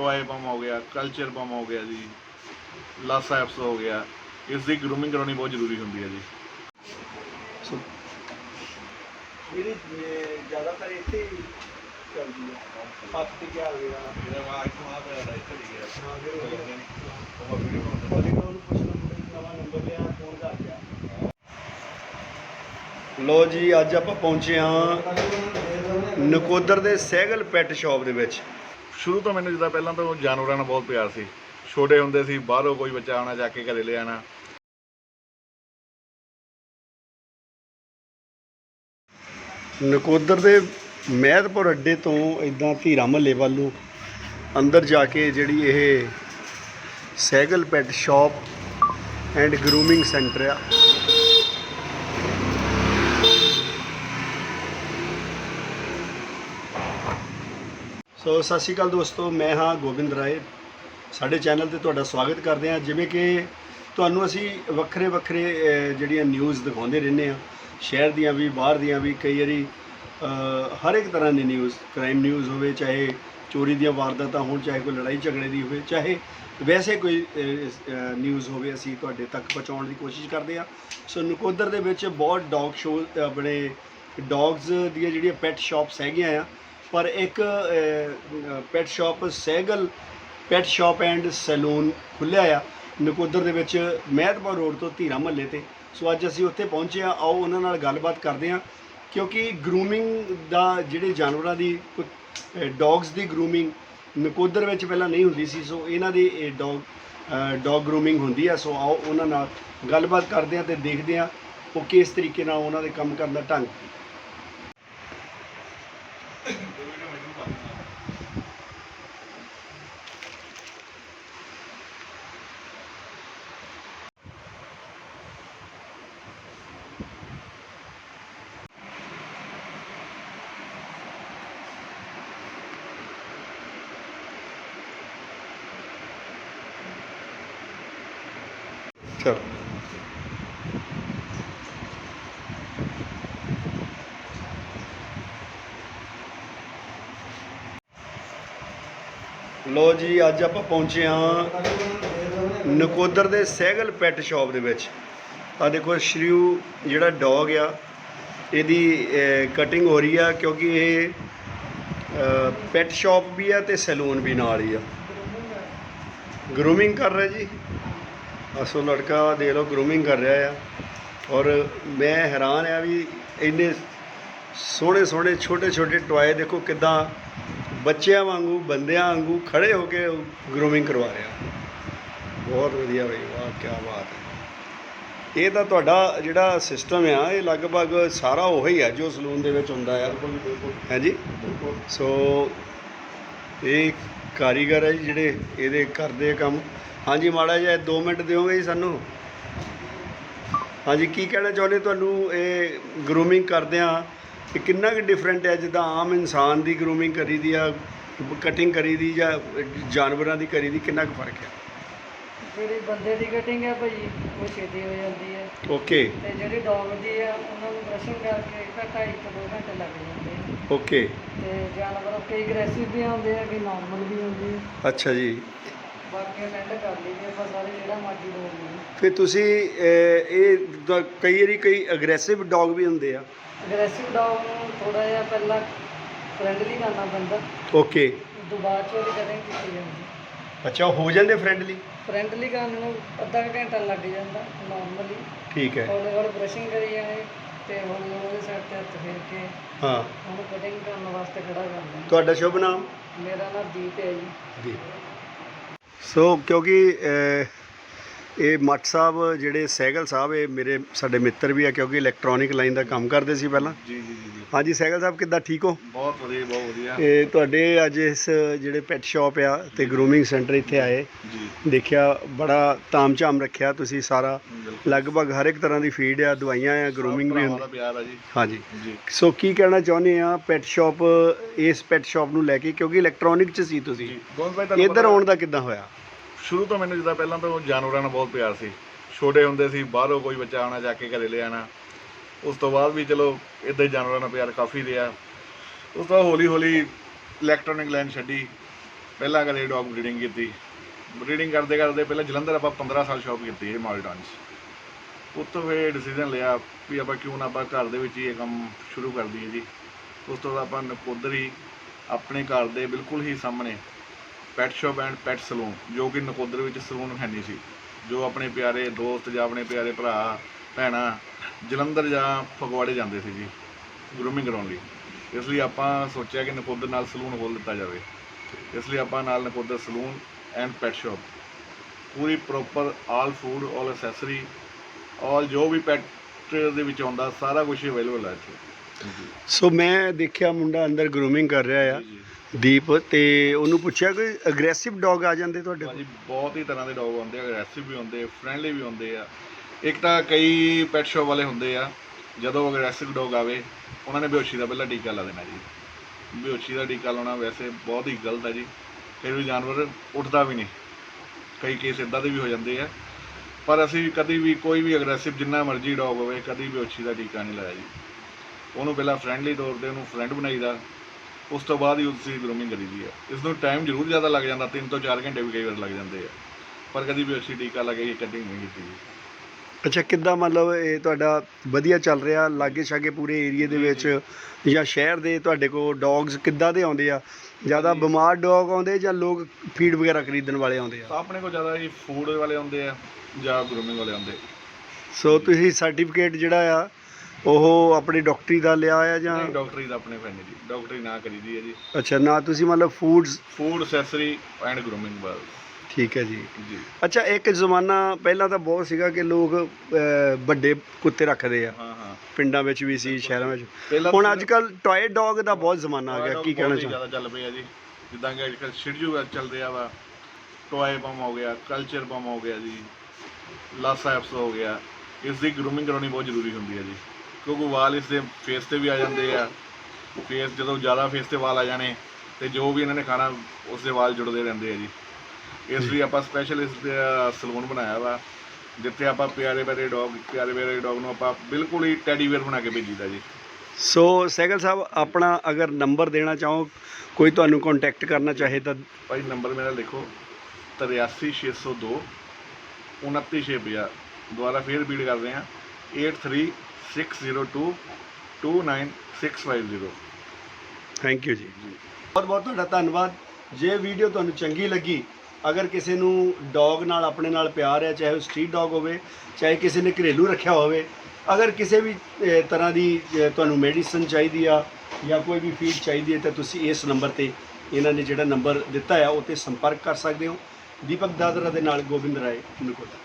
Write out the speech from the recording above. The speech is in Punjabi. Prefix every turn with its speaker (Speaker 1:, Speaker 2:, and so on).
Speaker 1: ਟੋਏ ਪਮ ਹੋ ਗਿਆ ਕਲਚਰ ਪਮ ਹੋ ਗਿਆ ਜੀ ਲਾਸ ਐਪਸ ਹੋ ਗਿਆ ਇਸ ਦੀ ਗਰੂਮਿੰਗ ਕਰਾਉਣੀ ਬਹੁਤ ਜ਼ਰੂਰੀ ਹੁੰਦੀ ਹੈ ਜੀ।
Speaker 2: ਸੋ
Speaker 3: ਜਿਹੜੀ ਜ਼ਿਆਦਾਤਰ ਇੱਥੇ ਹੀ ਚੱਲਦੀ ਹੈ। ਹੱਥ ਤੇ ਕੀ ਆ ਗਿਆ?
Speaker 1: ਇਹਦਾ ਵਾ ਇੱਕ ਮਾਹ ਪਿਆ ਰਾਈਟ ਚਲੀ ਗਿਆ।
Speaker 3: ਹਾਂ ਫਿਰ ਉਹ
Speaker 1: ਉਹ ਵੀਡੀਓ
Speaker 3: ਤੁਹਾਡੇ ਕੋਲ ਉਹਨੂੰ ਪੁੱਛਣਾ ਮੁੰਡੇ ਨਵਾਂ ਨੰਬਰ ਲਿਆ ਫੋਨ ਕਰ ਗਿਆ
Speaker 2: ਲੋ ਜੀ ਅੱਜ ਆਪਾਂ ਪਹੁੰਚੇ ਹਾਂ ਨਕੋਦਰ ਦੇ ਸਹਿਗਲ ਪੈਟ ਸ਼ਾਪ ਦੇ ਵਿੱਚ।
Speaker 1: ਸ਼ੁਰੂ ਤੋਂ ਮੈਨੂੰ ਜਿੱਦਾਂ ਪਹਿਲਾਂ ਤੋਂ ਜਾਨਵਰਾਂ ਨਾਲ ਬਹੁਤ ਪਿਆਰ ਸੀ। ਛੋਟੇ ਹੁੰਦੇ ਸੀ, ਬਾਹਰੋਂ ਕੋਈ ਬੱਚਾ ਆਉਣਾ, ਜਾ ਕੇ ਘਰੇ ਲੈ ਆਣਾ
Speaker 2: ਨਕੋਦਰ ਦੇ ਮਹਿਦਪੁਰ ਅੱਡੇ ਤੋਂ ਇਦਾਂ ਧੀਰਾ ਮਹੱਲੇ ਵੱਲੋਂ ਅੰਦਰ ਜਾ ਕੇ ਜਿਹੜੀ ਇਹ Sehgal pet shop and grooming center ਆ ਸੋ ਸਤਿ ਸ਼੍ਰੀ ਅਕਾਲ ਦੋਸਤੋ, ਮੈਂ ਹਾਂ ਗੋਬਿੰਦ ਰਾਏ। ਸਾਡੇ ਚੈਨਲ ਤੇ ਤੁਹਾਡਾ ਸਵਾਗਤ ਕਰਦੇ ਹਾਂ। ਜਿਵੇਂ ਕਿ ਤੁਹਾਨੂੰ ਅਸੀਂ ਵੱਖਰੇ ਵੱਖਰੇ ਜਿਹੜੀਆਂ ਨਿਊਜ਼ ਦਿਖਾਉਂਦੇ ਰਹਿੰਦੇ ਆ ਸ਼ਹਿਰ ਦੀਆਂ ਵੀ, ਬਾਹਰ ਦੀਆਂ ਵੀ, ਕਈ ਵਾਰੀ ਹਰ ਇੱਕ ਤਰ੍ਹਾਂ ਦੀ ਨਿਊਜ਼ ਕ੍ਰਾਈਮ ਨਿਊਜ਼ ਹੋਵੇ, ਚਾਹੇ ਚੋਰੀ ਦੀਆਂ ਵਾਰਦਾਤਾਂ ਹੋਣ, ਚਾਹੇ ਕੋਈ ਲੜਾਈ ਝਗੜੇ ਦੀ ਹੋਵੇ, ਚਾਹੇ ਵੈਸੇ ਕੋਈ ਨਿਊਜ਼ ਹੋਵੇ, ਅਸੀਂ ਤੁਹਾਡੇ ਤੱਕ ਪਹੁੰਚਾਉਣ ਦੀ ਕੋਸ਼ਿਸ਼ ਕਰਦੇ ਆ ਸੋ ਨਕੋਦਰ ਦੇ ਵਿੱਚ ਬਹੁਤ ਡੌਗ ਸ਼ੋ ਆਪਣੇ ਡੌਗਸ ਦੀਆਂ ਜਿਹੜੀਆਂ ਪੈਟ ਸ਼ਾਪਸ ਹੈਗੀਆਂ ਆ ਪਰ ਇੱਕ pet shop Sehgal pet shop and salon ਖੁੱਲਿਆ ਆ। ਨਕੋਦਰ ਦੇ ਵਿੱਚ ਮਹਿਤਪੁਰ ਰੋਡ ਤੋਂ ਧੀਰਾ ਮਹੱਲੇ ਤੇ। ਸੋ ਅੱਜ ਅਸੀਂ ਉੱਥੇ ਪਹੁੰਚੇ ਆ ਆਓ ਉਹਨਾਂ ਨਾਲ ਗੱਲਬਾਤ ਕਰਦੇ ਆ ਕਿਉਂਕਿ ਗਰੂਮਿੰਗ ਦਾ ਜਿਹੜੇ ਜਾਨਵਰਾਂ ਦੀ ਡੌਗਸ ਦੀ ਗਰੂਮਿੰਗ ਨਕੋਦਰ ਵਿੱਚ ਪਹਿਲਾਂ ਨਹੀਂ ਹੁੰਦੀ ਸੀ। ਸੋ ਇਹਨਾਂ ਦੀ, ਇਹ ਡੌਗ ਡੌਗ ਗਰੂਮਿੰਗ ਹੁੰਦੀ ਆ। ਸੋ ਆਓ ਉਹਨਾਂ ਨਾਲ ਗੱਲਬਾਤ ਕਰਦੇ ਆ ਤੇ ਦੇਖਦੇ ਆ ਉਹ ਕਿਸ ਤਰੀਕੇ ਨਾਲ ਉਹਨਾਂ ਦੇ ਕੰਮ ਕਰਨ ਦਾ ਢੰਗ ਚਲੋ ਲੋ ਜੀ, ਅੱਜ ਆਪਾਂ ਪਹੁੰਚੇ ਹਾਂ ਨਕੋਦਰ ਦੇ ਸਹਿਗਲ ਪੈਟ ਸ਼ਾਪ ਦੇ ਵਿੱਚ। ਆ ਦੇਖੋ ਸ਼੍ਰੀਊ ਜਿਹੜਾ ਡੌਗ ਆ, ਇਹਦੀ ਕਟਿੰਗ ਹੋ ਰਹੀ ਆ ਕਿਉਂਕਿ ਇਹ ਪੈਟ ਸ਼ਾਪ ਵੀ ਆ ਤੇ ਸੈਲੂਨ ਵੀ ਨਾਲ ਹੀ ਆ। ਗਰੂਮਿੰਗ ਕਰ ਰਹੇ ਜੀ। ਅਸੋ ਲੜਕਾ ਦੇਖ ਲਓ ਗਰੂਮਿੰਗ ਕਰ ਰਿਹਾ ਆ। ਔਰ ਮੈਂ ਹੈਰਾਨ ਆ ਵੀ ਇੰਨੇ ਸੋਹਣੇ ਸੋਹਣੇ ਛੋਟੇ ਛੋਟੇ ਟੋਏ ਦੇਖੋ ਕਿਦਾਂ ਬੱਚਿਆਂ ਵਾਂਗੂ ਬੰਦਿਆਂ ਵਾਂਗੂ ਖੜੇ ਹੋ ਕੇ ਗਰੂਮਿੰਗ ਕਰਵਾ ਰਿਹਾ। ਬਹੁਤ ਵਧੀਆ ਬਈ ਵਾਹ ਕੀ ਬਾਤ ਹੈ। ਇਹ ਤਾਂ ਤੁਹਾਡਾ ਜਿਹੜਾ ਸਿਸਟਮ ਆ ਇਹ ਲਗਭਗ ਸਾਰਾ ਉਹੀ ਹੈ ਜੋ ਸਲੂਨ ਦੇ ਵਿੱਚ ਹੁੰਦਾ ਆ। ਹੈ ਜੀ? ਸੋ ਇਹ ਕਾਰੀਗਰ ਹੈ ਜੀ ਜਿਹੜੇ ਇਹਦੇ ਕਰਦੇ ਆ ਕੰਮ। ਹਾਂਜੀ ਮਾੜਾ ਜਿਹਾ 2 ਮਿੰਟ ਦਿਓਗੇ ਜੀ ਸਾਨੂੰ? ਹਾਂਜੀ ਕੀ ਕਹਿਣਾ ਚਾਹੁੰਦੇ ਤੁਹਾਨੂੰ? ਇਹ ਗਰੂਮਿੰਗ ਕਰਦੇ ਆ। ਕਿ ਕਿੰਨਾ ਕੁ ਡਿਫਰੈਂਟ ਹੈ ਜਿੱਦਾਂ ਆਮ ਇਨਸਾਨ ਦੀ ਗਰੂਮਿੰਗ ਕਰੀਦੀ ਆ ਕਟਿੰਗ ਕਰੀਦੀ ਜਾਂ ਜਾਨਵਰਾਂ ਦੀ ਕਰੀਦੀ ਕਿੰਨਾ ਕੁ ਫ਼ਰਕ ਹੈ?
Speaker 4: ਜਿਹੜੀ ਬੰਦੇ ਦੀ ਕਟਿੰਗ ਹੈ ਭਾਜੀ ਉਹ ਛੇਤੀ ਹੋ ਜਾਂਦੀ ਹੈ।
Speaker 2: ਓਕੇ
Speaker 4: ਤੇ ਜਿਹੜੀ ਡੌਗ ਦੀ ਆ ਉਹਨਾਂ ਨੂੰ ਬ੍ਰਸ਼ਿੰਗ ਕਰਕੇ ਢਾਈ ਤੋਂ ਦੋ ਘੰਟੇ ਲੱਗ ਜਾਂਦੇ
Speaker 2: ਓਕੇ
Speaker 4: ਤੇ ਜਾਨਵਰ ਕਈ ਅਗਰੈਸਿਵ ਵੀ ਹੁੰਦੇ ਆ ਕਈ ਨਾਰਮਲ ਵੀ ਹੁੰਦੇ ਆ।
Speaker 2: ਅੱਛਾ ਜੀ।
Speaker 4: ਬਾਕੀ ਅਟੈਂਡ ਕਰ ਲਈਦੇ ਆਪਾਂ ਸਾਰੇ ਜਿਹੜਾ ਮਰਜ਼ੀ ਡੌਗ ਨੂੰ
Speaker 2: ਫਿਰ ਤੁਸੀਂ ਅਹ, ਇਹ ਦ- ਕਈ ਵਾਰੀ ਕਈ ਅਗਰੈਸਿਵ ਡੌਗ ਵੀ ਹੁੰਦੇ ਆ।
Speaker 4: ਅਗਰੈਸਿਵ ਡੌਗ ਨੂੰ ਥੋੜਾ ਜਿਹਾ ਪਹਿਲਾਂ ਫ੍ਰੈਂਡਲੀ ਕਰਨਾ ਪੈਂਦਾ।
Speaker 2: ਓਕੇ
Speaker 4: ਉਸ ਤੋਂ ਬਾਅਦ ਚ ਉਹਦੀ ਕਟਿੰਗ ਕੀਤੀ ਜਾਂਦੀ।
Speaker 2: ਅੱਛਾ ਉਹ ਹੋ ਜਾਂਦੇ ਫਰੈਂਡਲੀ
Speaker 4: ਫ੍ਰੈਂਡਲੀ ਕਰਨ ਨੂੰ ਅੱਧਾ ਕੁ ਘੰਟਾ ਲੱਗ ਜਾਂਦਾ ਨਾਰਮਲੀ
Speaker 2: ਠੀਕ ਹੈ।
Speaker 4: ਹੌਲੀ ਹੌਲੀ ਬ੍ਰਸ਼ਿੰਗ ਕਰੀ ਜਾਣੀ। ਤੇ ਹੌਲੀ ਹੌਲੀ ਸਾਈਡ ਤੇ ਹੱਥ ਫੇਰ ਕੇ
Speaker 2: ਹਾਂ।
Speaker 4: ਉਹਨੂੰ ਕਟਿੰਗ ਕਰਨ ਵਾਸਤੇ ਖੜਾ ਕਰਨਾ
Speaker 2: ਤੁਹਾਡਾ ਸ਼ੁਭ ਨਾਮ?
Speaker 4: ਮੇਰਾ ਨਾਮ ਦੀਪ ਹੈ ਜੀ।
Speaker 2: ਜੀ ਸੋ ਕਿਉਂਕਿ ਅਹ, ਇਹ ਮੱਠ ਸਾਹਿਬ ਜਿਹੜੇ ਸਹਿਗਲ ਸਾਹਿਬ ਇਹ ਮੇਰੇ ਸਾਡੇ ਮਿੱਤਰ ਵੀ ਆ ਕਿਉਂਕਿ ਇਲੈਕਟ੍ਰੋਨਿਕ ਲਾਈਨ ਦਾ ਕੰਮ ਕਰਦੇ ਸੀ ਪਹਿਲਾਂ।
Speaker 1: ਜੀ ਜੀ ਜੀ
Speaker 2: ਹਾਂਜੀ ਸਹਿਗਲ ਸਾਹਿਬ ਕਿੱਦਾਂ ਠੀਕ ਹੋ?
Speaker 1: ਬਹੁਤ ਵਧੀਆ ਬਹੁਤ ਵਧੀਆ।
Speaker 2: ਇਹ ਤੁਹਾਡੇ ਅੱਜ ਇਸ ਜਿਹੜੇ ਪੈਟ ਸ਼ਾਪ ਆ ਤੇ ਗਰੂਮਿੰਗ ਸੈਂਟਰ ਇੱਥੇ ਆਏ।
Speaker 1: ਜੀ।
Speaker 2: ਦੇਖਿਆ ਬੜਾ ਤਾਮਝਾਮ ਰੱਖਿਆ ਤੁਸੀਂ ਸਾਰਾ। ਲਗਭਗ ਹਰ ਇੱਕ ਤਰ੍ਹਾਂ ਦੀ ਫੀਡ ਆ ਦਵਾਈਆਂ ਆ ਗਰੂਮਿੰਗ ਵੀ ਹੁੰਦੀ।
Speaker 1: ਦਾ ਪਿਆਰ ਆ ਜੀ।
Speaker 2: ਹਾਂਜੀ।
Speaker 1: ਜੀ।
Speaker 2: ਸੋ ਕੀ ਕਹਿਣਾ ਚਾਹੁੰਦੇ ਆ ਪੈਟ ਸ਼ਾਪ ਇਸ ਪੈਟ ਸ਼ਾਪ ਨੂੰ ਲੈ ਕੇ ਕਿਉਂਕਿ ਇਲੈਕਟ੍ਰੋਨਿਕ ਚ ਸੀ ਤੁਸੀਂ। ਇੱਧਰ ਆਉਣ ਦਾ ਕਿੱਦਾਂ ਹੋਇਆ?
Speaker 1: ਸ਼ੁਰੂ ਤੋਂ ਮੈਨੂੰ ਜਿੱਦਾਂ ਪਹਿਲਾਂ ਤੋਂ ਜਾਨਵਰਾਂ ਨਾਲ ਬਹੁਤ ਪਿਆਰ ਸੀ। ਛੋਟੇ ਹੁੰਦੇ ਸੀ, ਬਾਹਰੋਂ ਕੋਈ ਬੱਚਾ ਆਉਣਾ, ਜਾ ਕੇ ਘਰੇ ਲੈ ਆਣਾ। ਉਸ ਤੋਂ ਬਾਅਦ ਵੀ ਚਲੋ, ਇਦਾਂ ਹੀ ਜਾਨਵਰਾਂ ਨਾਲ ਪਿਆਰ ਕਾਫੀ ਰਿਹਾ। ਉਸ ਤੋਂ ਬਾਅਦ ਹੌਲੀ ਹੌਲੀ ਇਲੈਕਟ੍ਰੋਨਿਕ ਲਾਈਨ ਛੱਡੀ। ਪਹਿਲਾਂ ਘਰੇ ਡੌਗ ਬਰੀਡਿੰਗ ਕੀਤੀ। ਬਰੀਡਿੰਗ ਕਰਦੇ ਕਰਦੇ ਪਹਿਲਾਂ ਜਲੰਧਰ ਆਪਾਂ 15 ਸਾਲ ਸ਼ਾਪ ਕੀਤੀ ਹੈ ਮਾਲਟਨ 'ਚ ਉੱਥੋਂ ਫਿਰ ਡਿਸੀਜਨ ਲਿਆ ਵੀ ਆਪਾਂ ਕਿਉਂ ਨਾ ਆਪਾਂ ਘਰ ਦੇ ਵਿੱਚ ਹੀ ਇਹ ਕੰਮ ਸ਼ੁਰੂ ਕਰ ਦਈਏ ਜੀ। ਉਸ ਤੋਂ ਬਾਅਦ ਆਪਾਂ ਨਕੋਦਰ ਹੀ ਆਪਣੇ ਘਰ ਦੇ ਬਿਲਕੁਲ ਹੀ ਸਾਹਮਣੇ pet shop and pet salon ਜੋ ਕਿ ਨਕੋਦਰ ਵਿੱਚ ਸਲੂਨ ਹੈ ਨਹੀਂ ਸੀ। ਜੋ ਆਪਣੇ ਪਿਆਰੇ ਦੋਸਤ ਜਾਂ ਆਪਣੇ ਪਿਆਰੇ ਭਰਾ ਭੈਣਾਂ ਜਲੰਧਰ ਜਾਂ ਫਗਵਾੜੇ ਜਾਂਦੇ ਸੀ ਜੀ ਗਰੂਮਿੰਗ ਕਰਾਉਣ ਲਈ। ਇਸ ਲਈ ਆਪਾਂ ਸੋਚਿਆ ਕਿ ਨਕੋਦਰ ਨਾਲ ਸਲੂਨ ਖੋਲ੍ਹ ਦਿੱਤਾ ਜਾਵੇ। ਇਸ ਲਈ ਆਪਾਂ ਨਾਲ Nakodar salon and pet shop Puri proper all food all accessory all ਜੋ ਵੀ ਪੈਟ ਦੇ ਵਿੱਚ ਆਉਂਦਾ ਸਾਰਾ ਕੁਝ ਅਵੇਲੇਬਲ ਹੈ ਇੱਥੇ।
Speaker 2: ਸੋ ਮੈਂ ਦੇਖਿਆ ਮੁੰਡਾ ਅੰਦਰ ਗਰੂਮਿੰਗ ਕਰ ਰਿਹਾ ਆ। ਦੀਪ ਤੇ ਉਹਨੂੰ ਪੁੱਛਿਆ ਕੋਈ ਅਗਰੈਸਿਵ ਡੌਗ ਆ ਜਾਂਦੇ ਤੁਹਾਡੇ ਕੋਲ?
Speaker 1: ਭਾਜੀ ਬਹੁਤ ਹੀ ਤਰ੍ਹਾਂ ਦੇ ਡੌਗ ਆਉਂਦੇ ਆ ਅਗਰੈਸਿਵ ਵੀ ਹੁੰਦੇ ਫ੍ਰੈਂਡਲੀ ਵੀ ਹੁੰਦੇ ਆ। ਇੱਕ ਤਾਂ ਕਈ ਪੈਟ ਸ਼ੋਪ ਵਾਲੇ ਹੁੰਦੇ ਆ ਜਦੋਂ ਅਗਰੈਸਿਵ ਡੌਗ ਆਵੇ ਉਹਨਾਂ ਨੇ ਬੇਹੋਸ਼ੀ ਦਾ ਪਹਿਲਾਂ ਟੀਕਾ ਲਾ ਦੇਣਾ ਜੀ। ਬੇਹੋਸ਼ੀ ਦਾ ਟੀਕਾ ਲਾਉਣਾ ਵੈਸੇ ਬਹੁਤ ਹੀ ਗਲਤ ਹੈ ਜੀ। ਫਿਰ ਵੀ ਜਾਨਵਰ ਉੱਠਦਾ ਵੀ ਨਹੀਂ। ਕਈ ਕੇਸ ਇਦਾਂ ਦੇ ਵੀ ਹੋ ਜਾਂਦੇ ਆ। ਪਰ ਅਸੀਂ ਕਦੀ ਵੀ ਕੋਈ ਵੀ ਅਗਰੈਸਿਵ ਜਿੰਨਾ ਮਰਜ਼ੀ ਡੌਗ ਹੋਵੇ ਕਦੀ ਬੇਹੋਸ਼ੀ ਦਾ ਟੀਕਾ ਨਹੀਂ ਲਾਇਆ ਜੀ। ਉਹਨੂੰ ਪਹਿਲਾਂ ਫ੍ਰੈਂਡਲੀ ਤੌਰ ਤੇ ਉਹਨੂੰ ਫਰੈਂਡ ਬਣਾਈਦਾ। ਉਸ ਤੋਂ ਬਾਅਦ ਹੀ ਉਸ ਦੀ ਗਰੂਮਿੰਗ ਕਰੀਦੀ ਹੈ ਇਸ ਨੂੰ ਟਾਈਮ ਜ਼ਰੂਰ ਜ਼ਿਆਦਾ ਲੱਗ ਜਾਂਦਾ 3 ਤੋਂ 4 ਘੰਟੇ ਵੀ ਕਈ ਵਾਰ ਲੱਗ ਜਾਂਦੇ ਆ। ਪਰ ਕਦੀ ਵੀ ਅੱਛੀ ਟੀਕਾ ਲੱਗੇ ਕਿ ਕਟਿੰਗ ਨਹੀਂ ਕੀਤੀ। ਜੀ
Speaker 2: ਅੱਛਾ ਕਿੱਦਾਂ ਮਤਲਬ ਇਹ ਤੁਹਾਡਾ ਵਧੀਆ ਚੱਲ ਰਿਹਾ ਲਾਗੇ ਛਾਗੇ ਪੂਰੇ ਏਰੀਏ ਦੇ ਵਿੱਚ ਜਾਂ ਸ਼ਹਿਰ ਦੇ ਤੁਹਾਡੇ ਕੋਲ ਡੌਗਸ ਕਿੱਦਾਂ ਦੇ ਆਉਂਦੇ ਆ? ਜ਼ਿਆਦਾ। ਬਿਮਾਰ ਡੌਗ ਆਉਂਦੇ ਜਾਂ ਲੋਕ ਫੀਡ ਵਗੈਰਾ ਖਰੀਦਣ ਵਾਲੇ ਆਉਂਦੇ ਆ?
Speaker 1: ਆਪਣੇ ਕੋਲ ਜ਼ਿਆਦਾ ਜੀ ਫੂਡ ਵਾਲੇ ਆਉਂਦੇ ਆ ਜਾਂ ਗਰੂਮਿੰਗ ਵਾਲੇ ਆਉਂਦੇ।
Speaker 2: ਸੋ ਤੁਸੀਂ ਸਰਟੀਫਿਕੇਟ ਜਿਹੜਾ ਆ ਉਹ ਆਪਣੀ ਡਾਕਟਰੀ ਦਾ ਲਿਆ ਆ ਜਾਂ?
Speaker 1: ਨਹੀਂ ਡਾਕਟਰੀ ਦਾ ਆਪਣੇ ਫੈਨ ਜੀ। ਡਾਕਟਰੀ ਨਾ ਕਰੀਦੀ ਹੈ ਜੀ।
Speaker 2: ਅੱਛਾ ਨਾ ਤੁਸੀਂ ਮਤਲਬ foods
Speaker 1: food accessory and grooming ਬਸ
Speaker 2: ਠੀਕ ਹੈ ਜੀ।
Speaker 1: ਜੀ।
Speaker 2: ਅੱਛਾ ਇੱਕ ਜ਼ਮਾਨਾ ਪਹਿਲਾਂ ਤਾਂ ਬਹੁਤ ਸੀਗਾ ਕਿ ਲੋਕ ਅਹ, ਵੱਡੇ ਕੁੱਤੇ ਰੱਖਦੇ ਆ।
Speaker 1: ਹਾਂ ਹਾਂ।
Speaker 2: ਪਿੰਡਾਂ ਵਿੱਚ ਵੀ ਸੀ ਸ਼ਹਿਰਾਂ ਵਿੱਚ।
Speaker 1: ਪਹਿਲਾਂ
Speaker 2: ਹੁਣ ਅੱਜ ਕੱਲ ਟੌਏ ਡੌਗ ਦਾ ਬਹੁਤ ਜ਼ਮਾਨਾ ਆ ਗਿਆ ਕੀ ਕਹਿਣਾ
Speaker 1: ਬਹੁਤ ਹੀ
Speaker 2: ਚਾਹੁੰਦੇ
Speaker 1: ਜ਼ਿਆਦਾ ਚੱਲ ਪਏ ਆ ਜੀ। ਜਿੱਦਾਂ ਕਿ ਅੱਜ ਕੱਲ੍ਹ ਸ਼ਿਡਜੂ ਚੱਲਦੇ ਆ ਵਾ। ਟੋਏ ਪੰਮ ਹੋ ਗਿਆ ਕਲਚਰ ਪੰਮ ਹੋ ਗਿਆ ਜੀ। ਲਾਸਾ ਐਪਸ ਹੋ ਗਿਆ। ਇਸ ਦੀ ਗਰੂਮਿੰਗ ਕਰਾਉਣੀ ਬਹੁਤ ਜ਼ਰੂਰੀ ਹੁੰਦੀ ਹੈ ਜੀ। ਕਿਉਂਕਿ ਵਾਲ ਇਸ ਦੇ ਫੇਸ ਤੇ ਵੀ ਆ ਜਾਂਦੇ ਆ। ਫੇਸ ਜਦੋਂ ਜ਼ਿਆਦਾ ਫੇਸ ਤੇ ਵਾਲ ਆ ਜਾਣੇ ਤੇ ਜੋ ਵੀ ਇਹਨਾਂ ਨੇ ਖਾਣਾ ਉਸ ਦੇ ਵਾਲ ਜੁੜਦੇ ਰਹਿੰਦੇ ਆ ਜੀ। ਇਸ ਲਈ ਆਪਾਂ ਸਪੈਸ਼ਲ ਇਸ ਦਾ ਸਲੂਨ ਬਣਾਇਆ ਵਾ ਜਿੱਥੇ ਆਪਾਂ ਪਿਆਰੇ ਪਿਆਰੇ ਡੌਗ ਪਿਆਰੇ ਪਿਆਰੇ ਡੌਗ ਨੂੰ ਆਪਾਂ ਬਿਲਕੁਲ ਹੀ ਟੈਡੀ ਵੇਅਰ ਬਣਾ ਕੇ ਭੇਜੀਦਾ ਜੀ।
Speaker 2: ਸੋ ਸਹਿਗਲ ਸਾਹਿਬ ਆਪਣਾ ਅਗਰ ਨੰਬਰ ਦੇਣਾ ਚਾਹੋ ਕੋਈ ਤੁਹਾਨੂੰ ਕੰਟੈਕਟ ਕਰਨਾ ਚਾਹੇ ਤਾਂ
Speaker 1: ਭਾਈ ਨੰਬਰ ਮੇਰਾ ਲਿਖੋ 83602 2950 ਦੁਬਾਰਾ ਫੇਰ ਰਿਪੀਟ ਕਰਦੇ ਹਾਂ 83602 29650
Speaker 2: ਥੈਂਕ ਯੂ ਜੀ ਬਹੁਤ ਬਹੁਤ ਤੁਹਾਡਾ ਧੰਨਵਾਦ। ਜੇ ਵੀਡੀਓ ਤੁਹਾਨੂੰ ਚੰਗੀ ਲੱਗੀ ਅਗਰ ਕਿਸੇ ਨੂੰ ਡੌਗ ਨਾਲ ਆਪਣੇ ਨਾਲ ਪਿਆਰ ਹੈ ਚਾਹੇ ਉਹ ਸਟਰੀਟ ਡੌਗ ਹੋਵੇ ਚਾਹੇ ਕਿਸੇ ਨੇ ਘਰੇਲੂ ਰੱਖਿਆ ਹੋਵੇ ਅਗਰ ਕਿਸੇ ਵੀ ਤਰ੍ਹਾਂ ਦੀ ਤੁਹਾਨੂੰ ਮੈਡੀਸਨ ਚਾਹੀਦੀ ਆ ਜਾਂ ਕੋਈ ਵੀ ਫੀਡ ਚਾਹੀਦੀ ਹੈ ਤਾਂ ਤੁਸੀਂ ਇਸ ਨੰਬਰ ਤੇ ਇਹਨਾਂ ਨੇ ਜਿਹੜਾ ਨੰਬਰ ਦਿੱਤਾ ਆ ਉਹ ਤੇ ਸੰਪਰਕ ਕਰ ਸਕਦੇ ਹੋ। ਦੀਪਕ ਦਾਦਰਾ ਦੇ ਨਾਲ ਗੋਬਿੰਦ ਰਾਏ ਨਕੋਦਾ